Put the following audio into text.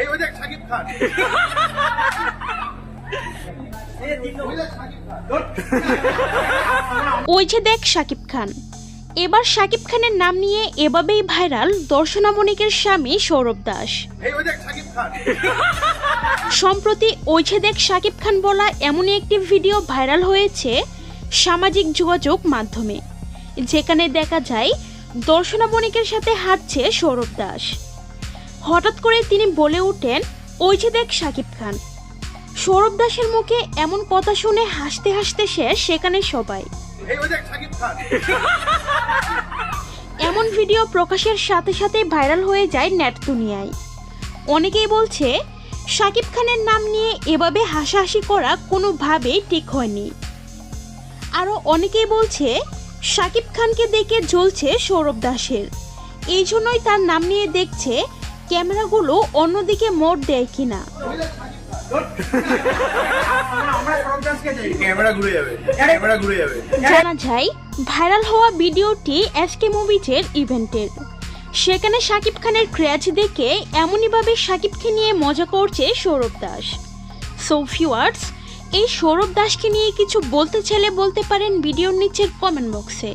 এই ওই দেখ সাকিব খান ওই দেখ সাকিব খান যে দেখ শাকিব খান। এবার শাকিব খানের নাম নিয়ে এভাবেই ভাইরাল দর্শনা বণিকের স্বামী সৌরভ দাস। দেখ সাকিব সম্প্রতি ওই যে দেখ শাকিব খান বলা এমনই একটি ভিডিও ভাইরাল হয়েছে সামাজিক যোগাযোগ মাধ্যমে যেখানে দেখা যায় দর্শনা বণিকের সাথে হাঁটছে সৌরভ দাস। হঠাৎ করে তিনি বলে ওঠেন ওই যে দেখ শাকিব খান। সৌরভ দাসের মুখে এমন কথা শুনে হাসতে হাসতে শেষ সেখানে সবাই। এমন ভিডিও প্রকাশের সাথে সাথে ভাইরাল হয়ে যায় নেট দুনিয়ায়। অনেকেই বলছে শাকিব খানের নাম নিয়ে এভাবে হাসাহাসি করা কোনোভাবেই ঠিক হয়নি। আরও অনেকেই বলছে শাকিব খানকে দেখে জ্বলছে সৌরভ দাসের। এই জন্যই তার নাম নিয়ে দেখছে ক্যামেরাগুলো অন্যদিকে মোড় দেয় কিনা? জানা যায়, ভাইরাল হওয়া ভিডিওটি এসকে মুভিজের ইভেন্টের। সেখানে শাকিব খানের ক্র্যাচ দেখে এমনইভাবে শাকিবকে নিয়ে মজা করছে সৌরভ দাস। সো ফিওয়ার্স এই সৌরভ দাসকে নিয়ে কিছু বলতে চাইলে বলতে পারেন ভিডিওর নিচের কমেন্ট বক্সে